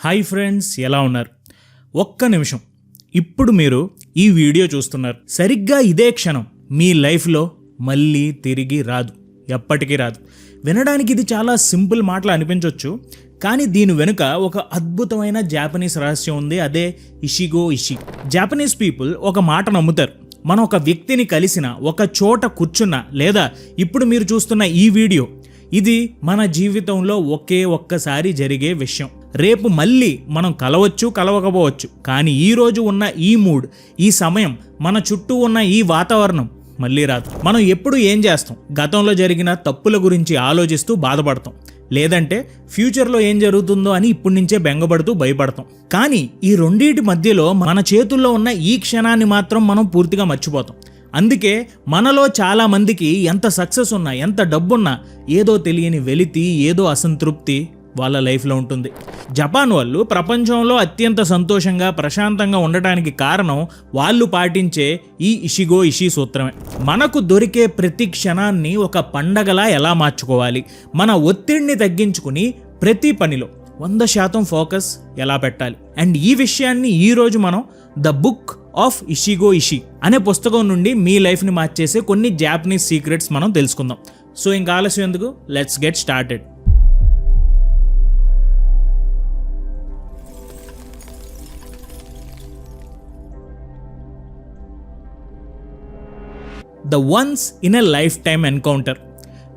Hi friends ఎలా ఉన్నారు? ఒక్క నిమిషం. ఇప్పుడు మీరు ఈ వీడియో చూస్తున్నారు. సరిగ్గా ఇదే క్షణం మీ లైఫ్లో మళ్ళీ తిరిగి రాదు. ఎప్పటికీ రాదు. వినడానికి ఇది చాలా సింపుల్ మాటలు అనిపించవచ్చు కానీ దీని వెనుక ఒక అద్భుతమైన జాపనీస్ రహస్యం ఉంది. అదే ఇషిగో ఇషి. జాపనీస్ పీపుల్ ఒక మాట నమ్ముతారు. మనం ఒక వ్యక్తిని కలిసిన ఒక చోట కూర్చున్న లేదా ఇప్పుడు మీరు చూస్తున్న ఈ వీడియో ఇది మన జీవితంలో ఒకే ఒక్కసారి జరిగే విషయం. రేపు మళ్ళీ మనం కలవచ్చు కలవకపోవచ్చు. కానీ ఈరోజు ఉన్న ఈ మూడ్ ఈ సమయం మన చుట్టూ ఉన్న ఈ వాతావరణం మళ్ళీ రాదు. మనం ఎప్పుడు ఏం చేస్తాం? గతంలో జరిగిన తప్పుల గురించి ఆలోచిస్తూ బాధపడతాం. లేదంటే ఫ్యూచర్లో ఏం జరుగుతుందో అని ఇప్పటి నుంచే బెంగపడుతూ భయపడతాం. కానీ ఈ రెండింటి మధ్యలో మన చేతుల్లో ఉన్న ఈ క్షణాన్ని మాత్రం మనం పూర్తిగా మర్చిపోతాం. అందుకే మనలో చాలామందికి ఎంత సక్సెస్ ఉన్నా ఎంత డబ్బున్నా ఏదో తెలియని వెలితి ఏదో అసంతృప్తి వాళ్ళ లైఫ్లో ఉంటుంది. జపాన్ వాళ్ళు ప్రపంచంలో అత్యంత సంతోషంగా ప్రశాంతంగా ఉండటానికి కారణం వాళ్ళు పాటించే ఈ ఇషిగో ఇషి సూత్రమే. మనకు దొరికే ప్రతి క్షణాన్ని ఒక పండగలా ఎలా మార్చుకోవాలి? మన ఒత్తిడిని తగ్గించుకుని ప్రతి పనిలో వంద శాతం ఫోకస్ ఎలా పెట్టాలి? అండ్ ఈ విషయాన్ని ఈరోజు మనం the book of Ichigo Ichie అనే పుస్తకం నుండి మీ లైఫ్ని మార్చేసే కొన్ని జాపనీస్ సీక్రెట్స్ మనం తెలుసుకుందాం. సో ఇంకా ఆలస్యం ఎందుకు? Let's get started. The once in a lifetime encounter.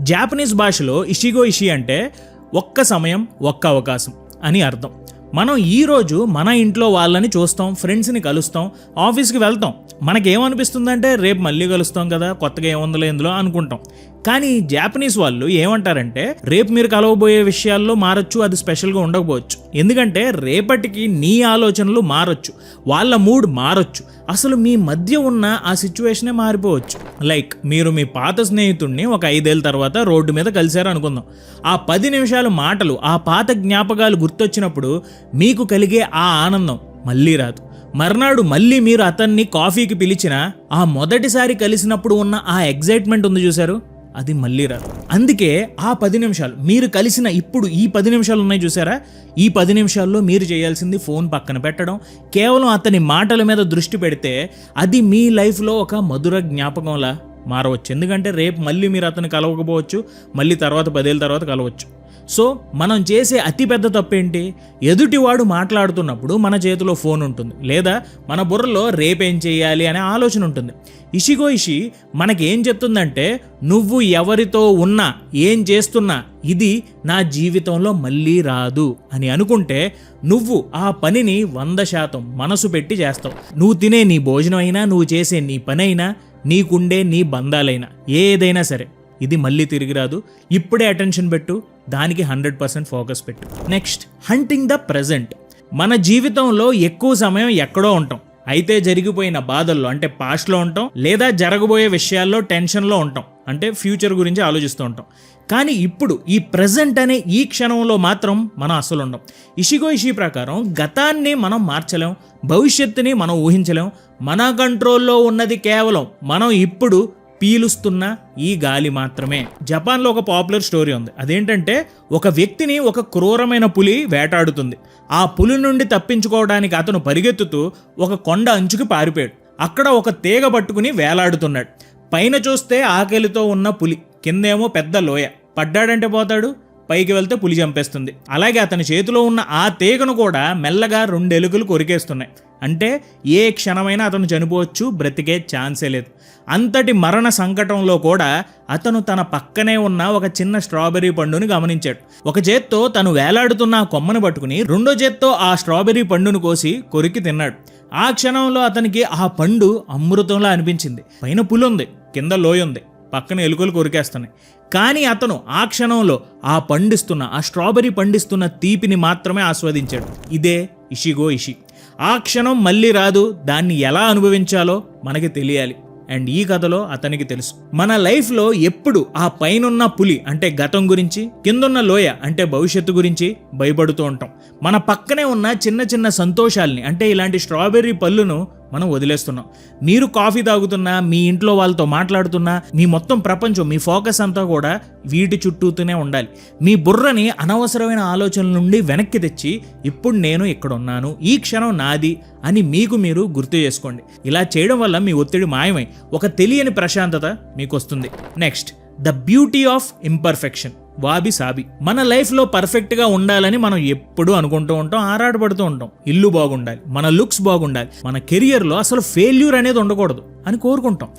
Japanese భాషలో ఇషిగో ఇషి అంటే ఒక్క సమయం ఒక్క అవకాశం అని అర్థం. మనం ఈరోజు మన ఇంట్లో వాళ్ళని చూస్తాం ఫ్రెండ్స్ని కలుస్తాం ఆఫీస్కి వెళ్తాం. మనకేమనిపిస్తుందంటే రేపు మళ్ళీ కలుస్తాం కదా కొత్తగా ఏముందలే ఇందులో అనుకుంటాం. కానీ జాపనీస్ వాళ్ళు ఏమంటారంటే రేపు మీరు కలవబోయే విషయాల్లో మారచ్చు అది స్పెషల్గా ఉండకపోవచ్చు. ఎందుకంటే రేపటికి నీ ఆలోచనలు మారచ్చు వాళ్ళ మూడ్ మారచ్చు. అసలు మీ మధ్య ఉన్న ఆ సిచ్యువేషనే మారిపోవచ్చు. లైక్ మీరు మీ పాత స్నేహితుడిని ఒక ఐదేళ్ళ తర్వాత రోడ్డు మీద కలిశారు అనుకుందాం. ఆ పది నిమిషాల మాటలు ఆ పాత జ్ఞాపకాలు గుర్తొచ్చినప్పుడు మీకు కలిగే ఆ ఆనందం మళ్ళీ రాదు. మర్నాడు మళ్ళీ మీరు అతన్ని కాఫీకి పిలిచిన ఆ మొదటిసారి కలిసినప్పుడు ఉన్న ఆ ఎగ్జైట్మెంట్ ఉంది చూశారు? అది మళ్ళీ రాదు. అందుకే ఆ పది నిమిషాలు మీరు కలిసిన ఇప్పుడు ఈ పది నిమిషాలు ఉన్నాయి చూసారా? ఈ పది నిమిషాల్లో మీరు చేయాల్సింది ఫోన్ పక్కన పెట్టడం. కేవలం అతని మాటల మీద దృష్టి పెడితే అది మీ లైఫ్లో ఒక మధుర జ్ఞాపకంలా మారవచ్చు. ఎందుకంటే రేపు మళ్ళీ మీరు అతను కలవకపోవచ్చు మళ్ళీ తర్వాత పదేళ్ళ తర్వాత కలవచ్చు. సో మనం చేసే అతిపెద్ద తప్పేంటి? ఎదుటివాడు మాట్లాడుతున్నప్పుడు మన చేతిలో ఫోన్ ఉంటుంది లేదా మన బుర్రలో రేపేం చేయాలి అనే ఆలోచన ఉంటుంది. ఇషిగో ఇషి మనకేం చెప్తుందంటే నువ్వు ఎవరితో ఉన్నా ఏం చేస్తున్నా ఇది నా జీవితంలో మళ్ళీ రాదు అని అనుకుంటే నువ్వు ఆ పనిని వంద శాతం మనసు పెట్టి చేస్తావు. నువ్వు తినే నీ భోజనం అయినా నువ్వు చేసే నీ పని అయినా నీకుండే నీ బంధాలైనా ఏదైనా సరే ఇది మళ్ళీ తిరిగి రాదు. ఇప్పుడే అటెన్షన్ పెట్టు దానికి హండ్రెడ్ పర్సెంట్ ఫోకస్ పెట్టు. Next hunting the present. మన జీవితంలో ఎక్కువ సమయం ఎక్కడో ఉంటాం. అయితే జరిగిపోయిన బాధల్లో అంటే పాస్ట్లో ఉంటాం లేదా జరగబోయే విషయాల్లో టెన్షన్లో ఉంటాం. అంటే ఫ్యూచర్ గురించి ఆలోచిస్తూ ఉంటాం. కానీ ఇప్పుడు ఈ ప్రజెంట్ అనే ఈ క్షణంలో మాత్రం మనం అసలు ఉండం. ఇషిగో ఇషి ప్రకారం గతాన్ని మనం మార్చలేం భవిష్యత్తుని మనం ఊహించలేం మన కంట్రోల్లో ఉన్నది కేవలం మనం ఇప్పుడు పీలుస్తున్న ఈ గాలి మాత్రమే. జపాన్లో ఒక పాపులర్ స్టోరీ ఉంది. అదేంటంటే ఒక వ్యక్తిని ఒక క్రూరమైన పులి వేటాడుతుంది. ఆ పులి నుండి తప్పించుకోవడానికి అతను పరిగెత్తుతూ ఒక కొండ అంచుకి పారిపోయాడు. అక్కడ ఒక తీగ పట్టుకుని వేలాడుతున్నాడు. పైన చూస్తే ఆకలితో ఉన్న పులి కిందేమో పెద్ద లోయ. పడ్డాడంటే పోతాడు? పైకి వెళ్తే పులి చంపేస్తుంది. అలాగే అతని చేతిలో ఉన్న ఆ తీగను కూడా మెల్లగా రెండు ఎలుకలు కొరికేస్తున్నాయి. అంటే ఏ క్షణమైనా అతను చనిపోవచ్చు బ్రతికే ఛాన్సే లేదు. అంతటి మరణ సంకటంలో కూడా అతను తన పక్కనే ఉన్న ఒక చిన్న స్ట్రాబెర్రీ పండుని గమనించాడు. ఒక చేత్తో తను వేలాడుతున్న ఆ కొమ్మను పట్టుకుని రెండో చేత్తో ఆ స్ట్రాబెర్రీ పండును కోసి కొరికి తిన్నాడు. ఆ క్షణంలో అతనికి ఆ పండు అమృతంలా అనిపించింది. పైన పులుంది ఉంది కింద లోయ ఉంది పక్కన ఎలుకలు కొరికేస్తున్నాయి. కానీ అతను ఆ క్షణంలో ఆ పండిస్తున్న ఆ స్ట్రాబెర్రీ పండిస్తున్న తీపిని మాత్రమే ఆస్వాదించాడు. ఇదే ఇషిగో ఇషి. ఆ క్షణం మళ్ళీ రాదు దాన్ని ఎలా అనుభవించాలో మనకి తెలియాలి. అండ్ ఈ కథలో అతనికి తెలుసు. మన లైఫ్లో ఎప్పుడు ఆ పైనున్న పులి అంటే గతం గురించి కిందున్న లోయ అంటే భవిష్యత్తు గురించి భయపడుతూ ఉంటాం. మన పక్కనే ఉన్న చిన్న చిన్న సంతోషాల్ని అంటే ఇలాంటి స్ట్రాబెర్రీ పళ్ళును మనం వదిలేస్తున్నాం. మీరు కాఫీ తాగుతున్నా మీ ఇంట్లో వాళ్ళతో మాట్లాడుతున్నా మీ మొత్తం ప్రపంచం మీ ఫోకస్ అంతా కూడా వీటి చుట్టూతూనే ఉండాలి. మీ బుర్రని అనవసరమైన ఆలోచనల నుండి వెనక్కి తెచ్చి ఇప్పుడు నేను ఇక్కడ ఉన్నాను ఈ క్షణం నాది అని మీకు మీరు గుర్తు చేసుకోండి. ఇలా చేయడం వల్ల మీ ఒత్తిడి మాయమై ఒక తెలియని ప్రశాంతత మీకు వస్తుంది next the beauty of imperfection wabi sabi. మన లైఫ్లో పర్ఫెక్ట్గా ఉండాలని మనం ఎప్పుడూ అనుకుంటూ ఉంటాం ఆరాటపడుతూ ఉంటాం. ఇల్లు బాగుండాలి మన లుక్స్ బాగుండాలి మన కెరియర్లో అసలు ఫెయిల్యూర్ అనేది ఉండకూడదు అని కోరుకుంటాం.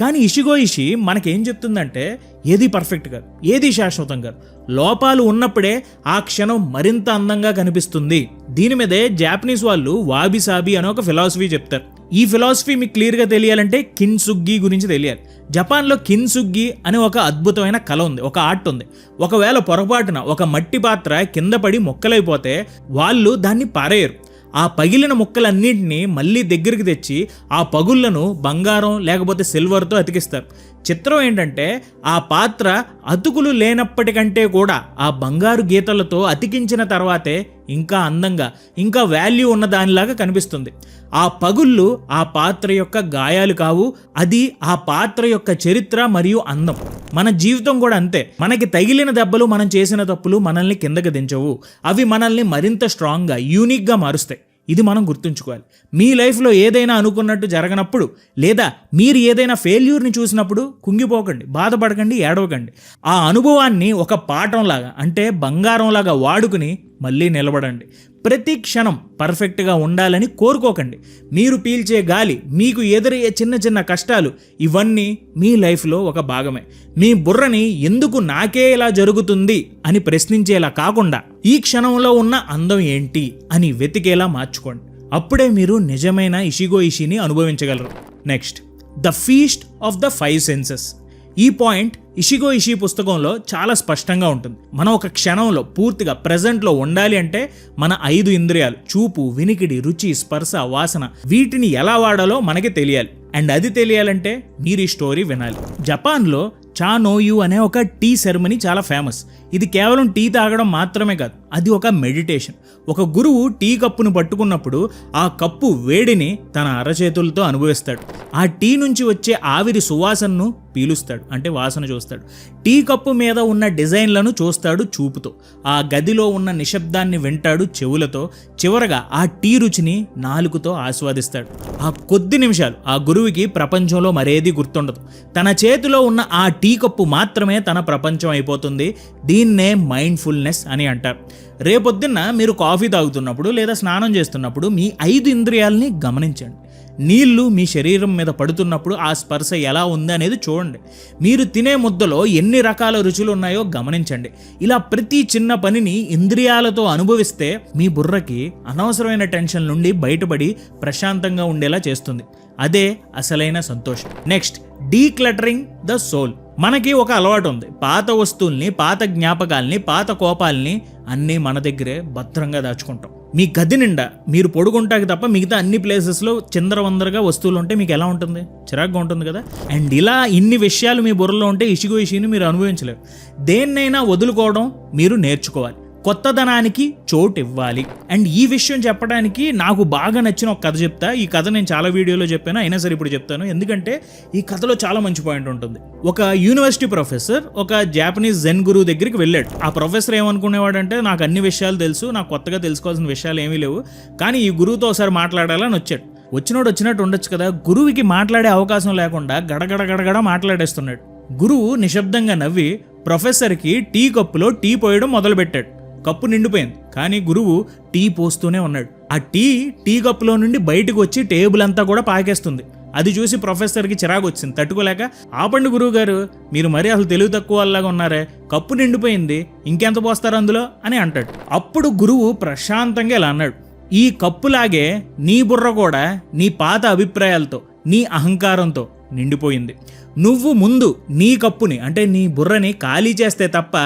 కానీ ఇషిగో ఇషి మనకేం చెప్తుందంటే ఏది పర్ఫెక్ట్ కాదు ఏది శాశ్వతం కాదు. లోపాలు ఉన్నప్పుడే ఆ క్షణం మరింత అందంగా కనిపిస్తుంది. దీని మీదే జాపనీస్ వాళ్ళు వాబి సాబి అనే ఒక ఫిలాసఫీ చెప్తారు. ఈ ఫిలాసఫీ మీకు క్లియర్గా తెలియాలంటే కిన్సుగ్గి గురించి తెలియాలి. జపాన్లో కిన్సుగ్గి అనే ఒక అద్భుతమైన కళ ఉంది ఒక ఆర్ట్ ఉంది. ఒకవేళ పొరపాటున ఒక మట్టి పాత్ర కింద పడి మొక్కలైపోతే వాళ్ళు దాన్ని పారేయరు. ఆ పగిలిన ముక్కలన్నింటినీ మళ్ళీ దగ్గరికి తెచ్చి ఆ పగుళ్ళను బంగారం లేకపోతే సిల్వర్తో అతికిస్తారు. చిత్రం ఏంటంటే ఆ పాత్ర అతుకులు లేనప్పటికంటే కూడా ఆ బంగారు గీతలతో అతికించిన తర్వాతే ఇంకా అందంగా ఇంకా వాల్యూ ఉన్న దానిలాగా కనిపిస్తుంది. ఆ పగుళ్ళు ఆ పాత్ర యొక్క గాయాలు కావు అది ఆ పాత్ర యొక్క చరిత్ర మరియు అందం. మన జీవితం కూడా అంతే. మనకి తగిలిన దెబ్బలు మనం చేసిన తప్పులు మనల్ని కిందకి దించవు. అవి మనల్ని మరింత స్ట్రాంగ్గా యూనిక్గా మారుస్తాయి. ఇది మనం గుర్తుంచుకోవాలి. మీ లైఫ్లో ఏదైనా అనుకున్నట్టు జరగనప్పుడు లేదా మీరు ఏదైనా ఫెయిల్యూర్ని చూసినప్పుడు కుంగిపోకండి బాధపడకండి ఏడవకండి. ఆ అనుభవాన్ని ఒక పాఠంలాగా అంటే బంగారంలాగా వాడుకుని మళ్ళీ నిలబడండి. ప్రతి క్షణం పర్ఫెక్ట్గా ఉండాలని కోరుకోకండి. మీరు పీల్చే గాలి మీకు ఎదురయ్యే చిన్న చిన్న కష్టాలు ఇవన్నీ మీ లైఫ్లో ఒక భాగమే. మీ బుర్రని ఎందుకు నాకే ఇలా జరుగుతుంది అని ప్రశ్నించేలా కాకుండా ఈ క్షణంలో ఉన్న అందం ఏంటి అని వెతికేలా మార్చుకోండి. అప్పుడే మీరు నిజమైన ఇషిగో ఇషిని అనుభవించగలరు. Next the feast of the five senses. ఈ పాయింట్ ఇషిగో ఇషి పుస్తకంలో చాలా స్పష్టంగా ఉంటుంది. మనం ఒక క్షణంలో పూర్తిగా ప్రజెంట్లో ఉండాలి అంటే మన ఐదు ఇంద్రియాలు చూపు వినికిడి రుచి స్పర్శ వాసన వీటిని ఎలా వాడాలో మనకి తెలియాలి. అండ్ అది తెలియాలంటే మీరు ఈ స్టోరీ వినాలి. జపాన్లో చా నోయు అనే ఒక టీ సెరమనీ చాలా ఫేమస్ ఇది కేవలం టీ తాగడం మాత్రమే కాదు అది ఒక మెడిటేషన్. ఒక గురువు టీ కప్పును పట్టుకున్నప్పుడు ఆ కప్పు వేడిని తన అరచేతులతో అనుభవిస్తాడు. ఆ టీ నుంచి వచ్చే ఆవిరి సువాసనను పీలుస్తాడు అంటే వాసన చూస్తాడు. టీ కప్పు మీద ఉన్న డిజైన్లను చూస్తాడు చూపుతో. ఆ గదిలో ఉన్న నిశ్శబ్దాన్ని వింటాడు చెవులతో. చివరగా ఆ టీ రుచిని నాలుగుతో ఆస్వాదిస్తాడు. ఆ కొద్ది నిమిషాలు ఆ గురువుకి ప్రపంచంలో మరేది గుర్తుండదు. తన చేతిలో ఉన్న ఆ టీ కప్పు మాత్రమే తన ప్రపంచం అయిపోతుంది. దీన్నే మైండ్ఫుల్నెస్ అని అంటారు. రేపొద్దున్న మీరు కాఫీ తాగుతున్నప్పుడు లేదా స్నానం చేస్తున్నప్పుడు మీ ఐదు ఇంద్రియాలని గమనించండి. నీళ్ళు మీ శరీరం మీద పడుతున్నప్పుడు ఆ స్పర్శ ఎలా ఉంది అనేది చూడండి. మీరు తినే ముద్దలో ఎన్ని రకాల రుచులు ఉన్నాయో గమనించండి. ఇలా ప్రతి చిన్న పనిని ఇంద్రియాలతో అనుభవిస్తే మీ బుర్రకి అనవసరమైన టెన్షన్ నుండి బయటపడి ప్రశాంతంగా ఉండేలా చేస్తుంది. అదే అసలైన సంతోషం. Next decluttering the soul. మనకి ఒక అలవాటు ఉంది. పాత వస్తువుల్ని పాత జ్ఞాపకాల్ని పాత కోపాల్ని అన్నీ మన దగ్గరే భద్రంగా దాచుకుంటాం. మీ గది నిండా మీరు పొడుగుంటాకి తప్ప మిగతా అన్ని ప్లేసెస్లో చిందరవందరగా వస్తువులు ఉంటే మీకు ఎలా ఉంటుంది? చిరాగ్గా ఉంటుంది కదా? అండ్ ఇలా ఇన్ని విషయాలు మీ బుర్రలో ఉంటే ఇషిగు ఇషిని మీరు అనుభవించలేరు. దేన్నైనా వదులుకోవడం మీరు నేర్చుకోవాలి. కొత్తదనానికి చోటు ఇవ్వాలి అండ్ ఈ విషయం చెప్పడానికి నాకు బాగా నచ్చిన ఒక కథ చెప్తా. ఈ కథ నేను చాలా వీడియోలో చెప్పాను. అయినా సరే ఇప్పుడు చెప్తాను. ఎందుకంటే ఈ కథలో చాలా మంచి పాయింట్ ఉంటుంది. ఒక యూనివర్సిటీ ప్రొఫెసర్ ఒక జాపనీస్ జెన్ గురువు దగ్గరికి వెళ్ళాడు. ఆ ప్రొఫెసర్ ఏమనుకునేవాడంటే నాకు అన్ని విషయాలు తెలుసు. నాకు కొత్తగా తెలుసుకోవాల్సిన విషయాలు ఏమీ లేవు. కానీ ఈ గురువుతో ఒకసారి మాట్లాడాలని వచ్చాడు. వచ్చినోడు వచ్చినట్టు ఉండొచ్చు కదా. గురువుకి మాట్లాడే అవకాశం లేకుండా గడగడ గడగడ మాట్లాడేస్తున్నాడు. గురువు నిశ్శబ్దంగా నవ్వి ప్రొఫెసర్కి టీ కప్పులో టీ పోయడం మొదలుపెట్టాడు. కప్పు నిండిపోయింది. కానీ గురువు టీ పోస్తూనే ఉన్నాడు. ఆ టీ టీ కప్పులో నుండి బయటకు వచ్చి టేబుల్ అంతా కూడా పాకేస్తుంది. అది చూసి ప్రొఫెసర్కి చిరాకు వచ్చింది తట్టుకోలేక ఆపండి గురువు గారు మీరు మరీ అసలు తెలివి తక్కువ వాళ్ళగా ఉన్నారే? కప్పు నిండిపోయింది ఇంకెంత పోస్తారు అందులో? అని అంటాడు. అప్పుడు గురువు ప్రశాంతంగా ఇలా అన్నాడు. ఈ కప్పులాగే నీ బుర్ర కూడా నీ పాత అభిప్రాయాలతో నీ అహంకారంతో నిండిపోయింది. నువ్వు ముందు నీ కప్పుని అంటే నీ బుర్రని ఖాళీ చేస్తే తప్ప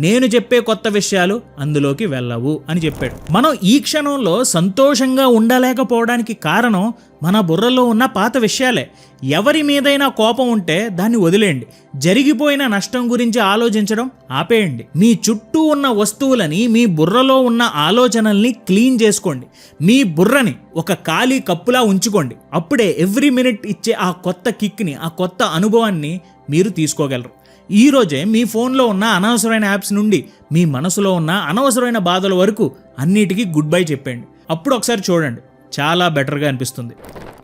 నేను చెప్పే కొత్త విషయాలు అందులోకి వెళ్ళవు అని చెప్పాడు. మనం ఈ క్షణంలో సంతోషంగా ఉండలేకపోవడానికి కారణం మన బుర్రలో ఉన్న పాత విషయాలే. ఎవరి మీదైనా కోపం ఉంటే దాన్ని వదిలేయండి. జరిగిపోయిన నష్టం గురించి ఆలోచించడం ఆపేయండి. మీ చుట్టూ ఉన్న వస్తువులని మీ బుర్రలో ఉన్న ఆలోచనల్ని క్లీన్ చేసుకోండి. మీ బుర్రని ఒక ఖాళీ కప్పులా ఉంచుకోండి. అప్పుడే ఎవ్రీ మినిట్ ఇచ్చే ఆ కొత్త కిక్ని ఆ కొత్త అనుభవం అనుభవాన్ని మీరు తీసుకోగలరు. ఈ రోజే మీ ఫోన్లో ఉన్న అనవసరమైన యాప్స్ నుండి మీ మనసులో ఉన్న అనవసరమైన బాధల వరకు అన్నిటికీ గుడ్ బై చెప్పండి అప్పుడు ఒకసారి చూడండి. చాలా బెటర్గా అనిపిస్తుంది.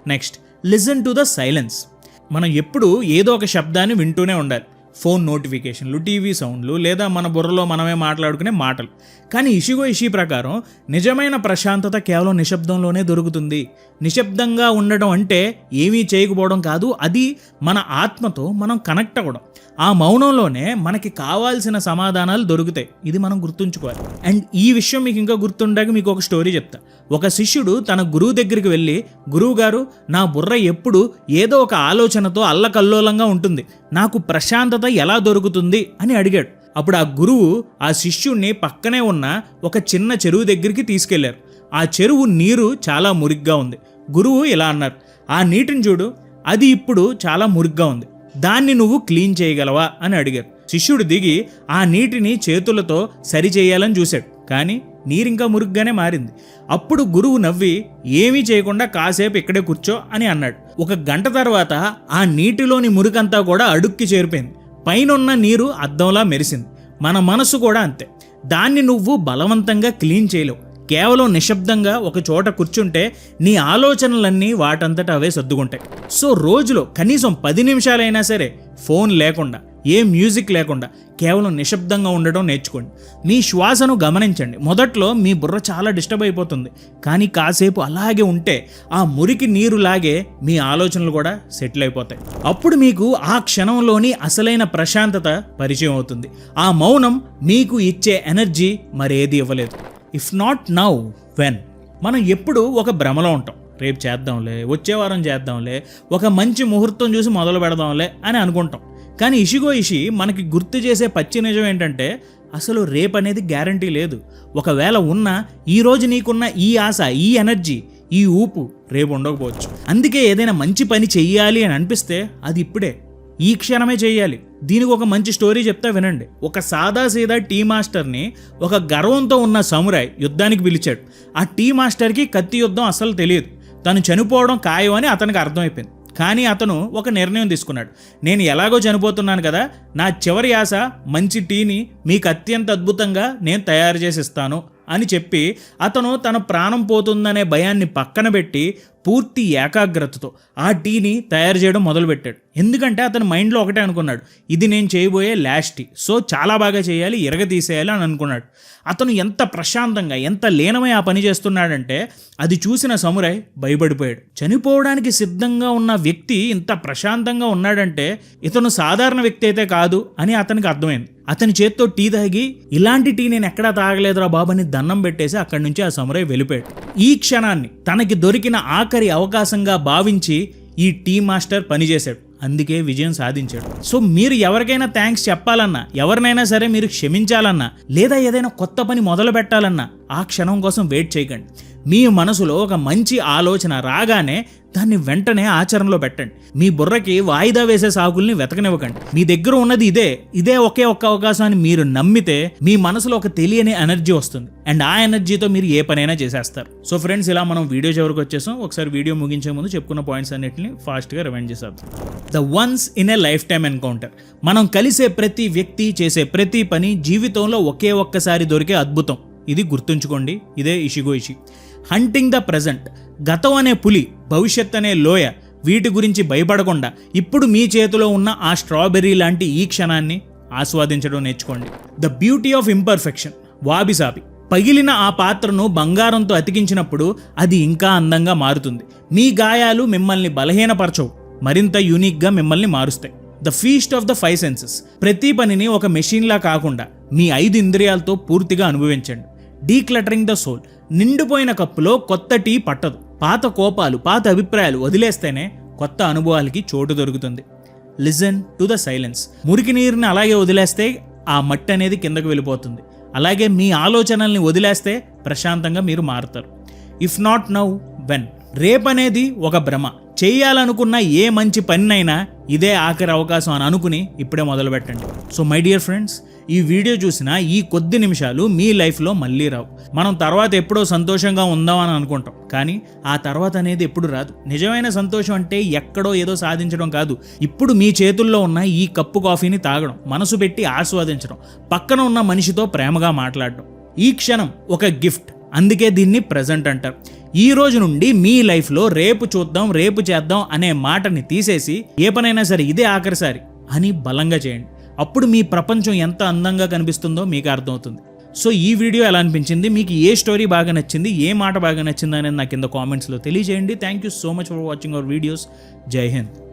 Next listen to the silence మనం ఎప్పుడు ఏదో ఒక శబ్దాన్ని వింటూనే ఉండాలి. ఫోన్ నోటిఫికేషన్లు టీవీ సౌండ్లు లేదా మన బుర్రలో మనమే మాట్లాడుకునే మాటలు. కానీ ఇషిగో ఇషి ప్రకారం నిజమైన ప్రశాంతత కేవలం నిశ్శబ్దంలోనే దొరుకుతుంది. నిశ్శబ్దంగా ఉండడం అంటే ఏమీ చేయకపోవడం కాదు అది మన ఆత్మతో మనం కనెక్ట్ అవ్వడం. ఆ మౌనంలోనే మనకి కావాల్సిన సమాధానాలు దొరుకుతాయి. ఇది మనం గుర్తుంచుకోవాలి. అండ్ ఈ విషయం మీకు ఇంకా గుర్తుండగా మీకు ఒక స్టోరీ చెప్తా. ఒక శిష్యుడు తన గురువు దగ్గరికి వెళ్ళి గురువు గారు నా బుర్ర ఎప్పుడు ఏదో ఒక ఆలోచనతో అల్లకల్లోలంగా ఉంటుంది. నాకు ప్రశాంతత ఎలా దొరుకుతుంది? అని అడిగాడు. అప్పుడు ఆ గురువు ఆ శిష్యుణ్ణి పక్కనే ఉన్న ఒక చిన్న చెరువు దగ్గరికి తీసుకెళ్ళారు. ఆ చెరువు నీరు చాలా మురిగ్గా ఉంది. గురువు ఇలా అన్నారు ఆ నీటిని చూడు అది ఇప్పుడు చాలా మురిగ్గా ఉంది. దాన్ని నువ్వు క్లీన్ చేయగలవా? అని అడిగారు. శిష్యుడు దిగి ఆ నీటిని చేతులతో సరి చేయాలని చూశాడు. కానీ నీరింకా మురుగ్గానే మారింది. అప్పుడు గురువు నవ్వి ఏమీ చేయకుండా కాసేపు ఇక్కడే కూర్చో అని అన్నాడు. ఒక గంట తర్వాత ఆ నీటిలోని మురికంతా కూడా అడుక్కి చేరిపోయింది. పైనున్న నీరు అద్దంలా మెరిసింది. మన మనసు కూడా అంతే. దాన్ని నువ్వు బలవంతంగా క్లీన్ చేయలేవు. కేవలం నిశ్శబ్దంగా ఒక చోట కూర్చుంటే నీ ఆలోచనలన్నీ వాటంతట అవే సర్దుకుంటాయి. సో రోజులో కనీసం పది నిమిషాలైనా సరే ఫోన్ లేకుండా ఏ మ్యూజిక్ లేకుండా కేవలం నిశ్శబ్దంగా ఉండడం నేర్చుకోండి. మీ శ్వాసను గమనించండి. మొదట్లో మీ బుర్ర చాలా డిస్టర్బ్ అయిపోతుంది. కానీ కాసేపు అలాగే ఉంటే ఆ మురికి నీరు లాగే మీ ఆలోచనలు కూడా సెటిల్ అయిపోతాయి. అప్పుడు మీకు ఆ క్షణంలోని అసలైన ప్రశాంతత పరిచయం అవుతుంది. ఆ మౌనం మీకు ఇచ్చే ఎనర్జీ మరేది ఇవ్వలేదు. ఇఫ్ నాట్ నౌ వెన్ మనం ఎప్పుడు ఒక భ్రమలో ఉంటాం. రేపు చేద్దాంలే వచ్చే వారం చేద్దాంలే ఒక మంచి ముహూర్తం చూసి మొదలు పెడదాంలే అని అనుకుంటాం. కానీ ఇషిగో ఇషి మనకి గుర్తు చేసే పచ్చి నిజం ఏంటంటే అసలు రేపు అనేది గ్యారంటీ లేదు. ఒకవేళ ఉన్న ఈరోజు నీకున్న ఈ ఆశ ఈ ఎనర్జీ ఈ ఊపు రేపు ఉండకపోవచ్చు. అందుకే ఏదైనా మంచి పని చెయ్యాలి అని అనిపిస్తే అది ఇప్పుడే. ఈ క్షణమే చేయాలి. దీనికి ఒక మంచి స్టోరీ చెప్తా వినండి. ఒక సాదా సీదా టీ మాస్టర్ని ఒక గర్వంతో ఉన్న సమురాయ్ యుద్ధానికి పిలిచాడు. ఆ టీ మాస్టర్కి కత్తి యుద్ధం అసలు తెలియదు. తను చనిపోవడం ఖాయం అని అతనికి అర్థమైపోయింది. కానీ అతను ఒక నిర్ణయం తీసుకున్నాడు. నేను ఎలాగో చనిపోతున్నాను కదా నా చివరి ఆశ మంచి టీని మీకు అత్యంత అద్భుతంగా నేను తయారు చేసి ఇస్తాను అని చెప్పి అతను తన ప్రాణం పోతుందనే భయాన్ని పక్కన పెట్టి పూర్తి ఏకాగ్రతతో ఆ టీని తయారు చేయడం మొదలుపెట్టాడు. ఎందుకంటే అతని మైండ్లో ఒకటే అనుకున్నాడు ఇది నేను చేయబోయే లాస్ట్ టీ. సో చాలా బాగా చేయాలి ఇరగ తీసేయాలి అని అనుకున్నాడు. అతను ఎంత ప్రశాంతంగా ఎంత లీనమై ఆ పని చేస్తున్నాడంటే అది చూసిన సమురాయ్ భయపడిపోయాడు. చనిపోవడానికి సిద్ధంగా ఉన్న వ్యక్తి ఇంత ప్రశాంతంగా ఉన్నాడంటే ఇతను సాధారణ వ్యక్తి అయితే కాదు అని అతనికి అర్థమైంది. అతని చేత్తో టీ తాగి ఇలాంటి టీ నేను ఎక్కడా తాగలేదురా బాబని దండం పెట్టేసి అక్కడి నుంచి ఆ సమురాయ్ వెళ్ళిపోయాడు. ఈ క్షణాన్ని తనకి దొరికిన ఆ ఆఖరి అవకాశంగా భావించి ఈ టీ మాస్టర్ పనిచేశాడు. అందుకే విజయం సాధించాడు. సో మీరు ఎవరికైనా థ్యాంక్స్ చెప్పాలన్నా ఎవరినైనా సరే మీరు క్షమించాలన్నా లేదా ఏదైనా కొత్త పని మొదలు పెట్టాలన్నా ఆ క్షణం కోసం వెయిట్ చేయకండి. మీ మనసులో ఒక మంచి ఆలోచన రాగానే దాన్ని వెంటనే ఆచరణలో పెట్టండి. మీ బుర్రకి వాయిదా వేసే సాకుల్ని వెతకనివ్వకండి. మీ దగ్గర ఉన్నది ఇదే. ఇదే ఒకే ఒక్క అవకాశాన్ని మీరు నమ్మితే మీ మనసులో ఒక తెలియని ఎనర్జీ వస్తుంది. అండ్ ఆ ఎనర్జీతో మీరు ఏ పనైనా చేసేస్తారు. సో ఫ్రెండ్స్ ఇలా మనం వీడియో చివరికి వచ్చేసాం. ఒకసారి వీడియో ముగించే ముందు చెప్పుకున్న పాయింట్స్ అన్నిటిని ఫాస్ట్గా రిమైండ్ చేసేద్దాం. The once in a lifetime encounter. మనం కలిసే ప్రతి వ్యక్తి చేసే ప్రతి పని జీవితంలో ఒకే ఒక్కసారి దొరికే అద్భుతం. ఇది గుర్తుంచుకోండి. ఇదే Ichigo Ichie. Hunting the present గతం అనే పులి భవిష్యత్ అనే లోయ వీటి గురించి భయపడకుండా ఇప్పుడు మీ చేతిలో ఉన్న ఆ స్ట్రాబెర్రీ లాంటి ఈ క్షణాన్ని ఆస్వాదించడం నేర్చుకోండి. The beauty of imperfection wabi sabi. పగిలిన ఆ పాత్రను బంగారంతో అతికించినప్పుడు అది ఇంకా అందంగా మారుతుంది. మీ గాయాలు మిమ్మల్ని బలహీనపరచవు. మరింత యూనిక్గా మిమ్మల్ని మారుస్తాయి. The feast of the five senses ప్రతి పనిని ఒక మెషిన్లా కాకుండా మీ ఐదు ఇంద్రియాలతో పూర్తిగా అనుభవించండి. డీక్లటరింగ్ ద సోల్ నిండిపోయిన కప్పులో కొత్త టీ పట్టదు. పాత కోపాలు పాత అభిప్రాయాలు వదిలేస్తేనే కొత్త అనుభవాలకి చోటు దొరుకుతుంది. లిజన్ టు ద సైలెన్స్ మురికి నీరుని అలాగే వదిలేస్తే ఆ మట్టి అనేది కిందకు వెళ్ళిపోతుంది. అలాగే మీ ఆలోచనల్ని వదిలేస్తే ప్రశాంతంగా మీరు మారుతారు. ఇఫ్ నాట్ నౌ వెన్ రేపనేది ఒక భ్రమ. చేయాలనుకున్న ఏ మంచి పనినైనా ఇదే ఆఖరి అవకాశం అని అనుకుని ఇప్పుడే మొదలుపెట్టండి. సో మై డియర్ ఫ్రెండ్స్ ఈ వీడియో చూసిన ఈ కొద్ది నిమిషాలు మీ లైఫ్లో మళ్ళీ రావు. మనం తర్వాత ఎప్పుడో సంతోషంగా ఉందాం అని అనుకుంటాం. కానీ ఆ తర్వాత అనేది ఎప్పుడు రాదు. నిజమైన సంతోషం అంటే ఎక్కడో ఏదో సాధించడం కాదు. ఇప్పుడు మీ చేతుల్లో ఉన్న ఈ కప్పు కాఫీని తాగడం మనసు పెట్టి ఆస్వాదించడం పక్కన ఉన్న మనిషితో ప్రేమగా మాట్లాడడం. ఈ క్షణం ఒక గిఫ్ట్. అందుకే దీన్ని ప్రజెంట్ అంటారు. ఈ రోజు నుండి మీ లైఫ్లో రేపు చూద్దాం రేపు చేద్దాం అనే మాటని తీసేసి ఏ పనైనా సరే ఇదే ఆఖరిసారి అని బలంగా చేయండి. అప్పుడు మీ ప్రపంచం ఎంత అందంగా కనిపిస్తుందో మీకు అర్థమవుతుంది. సో ఈ వీడియో ఎలా అనిపించింది? మీకు ఏ స్టోరీ బాగా నచ్చింది? ఏ మాట బాగా నచ్చింది అనేది నాకు కింద కామెంట్స్లో తెలియజేయండి. Thank you so much for watching our videos Jai Hind.